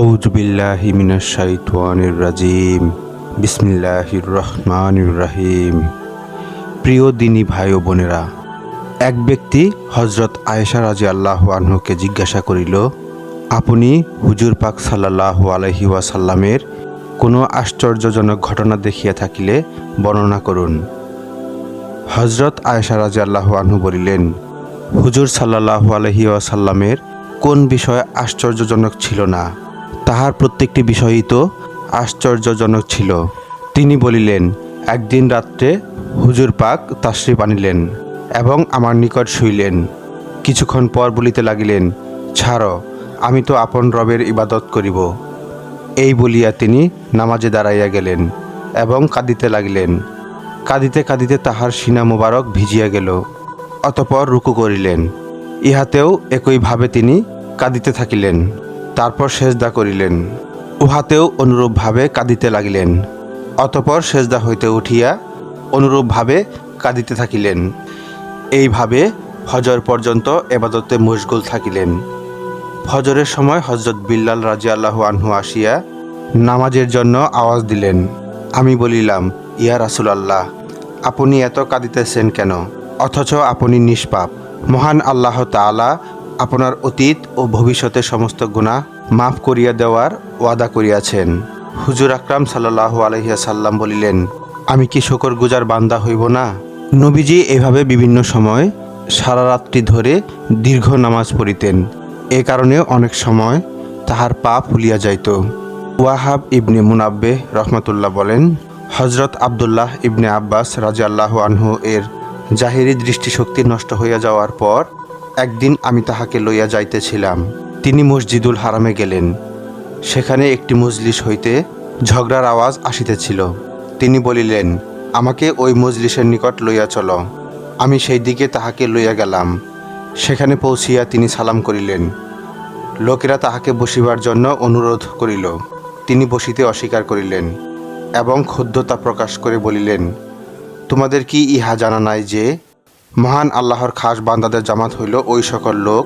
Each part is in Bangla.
আউযু বিল্লাহি মিনাশ শাইতানির রাজিম। বিসমিল্লাহির রহমানির রহিম। প্রিয় দিনী ভাই ও বোনেরা, এক ব্যক্তি হজরত আয়েশা রাজি আল্লাহ আনহুকে জিজ্ঞাসা করিল, আপনি হুজুর পাক সাল্লাল্লাহু আলহি ওয়াসাল্লামের কোনো আশ্চর্যজনক ঘটনা দেখিয়া থাকিলে বর্ণনা করুন? হজরত আয়েশা রাজি আল্লাহ আনহু বলিলেন, হুজুর সাল্লাল্লাহু আলহি ওয়াসাল্লামের কোন বিষয় আশ্চর্যজনক ছিল না? তাহার প্রত্যেকটি বিষয়ই তো আশ্চর্যজনক ছিল। তিনি বলিলেন, একদিন রাত্রে হুজুর পাক তাশরিফ আনিলেন এবং আমার নিকট শুইলেন। কিছুক্ষণ পর বলিতে লাগিলেন, ছাড়ো, আমি তো আপন রবের ইবাদত করিব। এই বলিয়া তিনি নামাজে দাঁড়াইয়া গেলেন এবং কাঁদিতে লাগিলেন। কাঁদিতে কাঁদিতে তাহার সিনা মোবারক ভিজিয়া গেল। অতপর রুকু করিলেন। ইহাতেও একইভাবে তিনি কাঁদিতে থাকিলেন। তারপর সেজদা করিলেন। উহাতেও অনুরূপভাবে কাঁদিতে লাগিলেন। অতপর সেজদা হইতে উঠিয়া অনুরূপভাবে কাঁদিতে থাকিলেন। এইভাবে ফজর পর্যন্ত এবাদতে মশগুল থাকিলেন। ফজরের সময় হজরত বিল্লাল রাজি আল্লাহ আনহু আসিয়া নামাজের জন্য আওয়াজ দিলেন। আমি বলিলাম, ইয়া রাসুল আল্লাহ আপনি এত কাঁদিতেছেন কেন? অথচ আপনি নিষ্পাপ। মহান আল্লাহ তাআলা আপনার অতীত ও ভবিষ্যতের সমস্ত গুণা মাফ করিয়া দেওয়ার ওয়াদা করিয়াছেন। হুজুর আকরাম সাল্লাল্লাহু আলহিয়া সাল্লাম বলিলেন, আমি কি শকর গুজার বান্দা হইব না? নবীজি এভাবে বিভিন্ন সময় সারা রাত্রি ধরে দীর্ঘ নামাজ পড়িতেন। এ কারণে অনেক সময় তাহার পা ফুলিয়া যাইত। ওয়াহাব ইবনে মুনাব্বে রহমতুল্লাহ বলেন হজরত আবদুল্লাহ ইবনে আব্বাস রাজা আল্লাহ আনহু এর জাহিরি দৃষ্টিশক্তি নষ্ট হইয়া যাওয়ার পর একদিন আমি তাহাকে লইয়া যাইতেছিলাম। তিনি মসজিদুল হারামে গেলেন। সেখানে একটি মজলিস হইতে ঝগড়ার আওয়াজ আসিতেছিল। তিনি বলিলেন, আমাকে ওই মজলিসের নিকট লইয়া চলো। আমি সেই দিকে তাহাকে লইয়া গেলাম। সেখানে পৌঁছিয়া তিনি সালাম করিলেন। লোকেরা তাহাকে বসিবার জন্য অনুরোধ করিল। তিনি বসিতে অস্বীকার করিলেন এবং ক্ষুদ্ধতা প্রকাশ করে বলিলেন, তোমাদের কি ইহা জানা নাই যে মহান আল্লাহর খাস বান্দাদের জামাত হইল ওই সকল লোক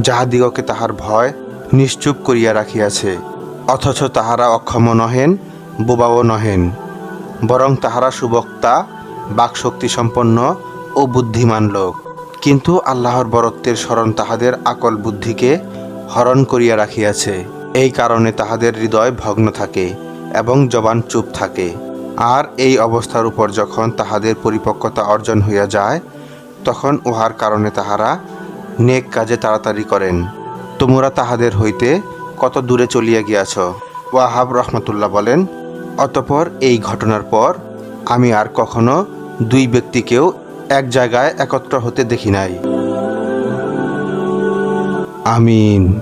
যাহাদিগকে তাহার ভয় নিশ্চুপ করিয়া রাখিয়াছে, অথচ তাহারা অক্ষম নহেন, বোবাও নহেন, বরং তাহারা সুবক্তা বাকশক্তি সম্পন্ন ও বুদ্ধিমান লোক। কিন্তু আল্লাহর বরত্বের স্মরণ তাহাদের আকল বুদ্ধিকে হরণ করিয়া রাখিয়াছে। এই কারণে তাহাদের হৃদয় ভগ্ন থাকে এবং জবান চুপ থাকে। আর এই অবস্থার উপর যখন তাহাদের পরিপক্কতা অর্জন হইয়া যায় তখন উহার কারণে তাহারা নেক কাজে তাড়াতাড়ি করেন। তোমরা তাহাদের হইতে কত দূরে চলিয়া গিয়াছ? ওয়াহাব রহমতুল্লাহ বলেন, অতপর এই ঘটনার পর আমি আর কখনো দুই ব্যক্তিকেও এক জায়গায় একত্র হতে দেখি নাই। আমিন।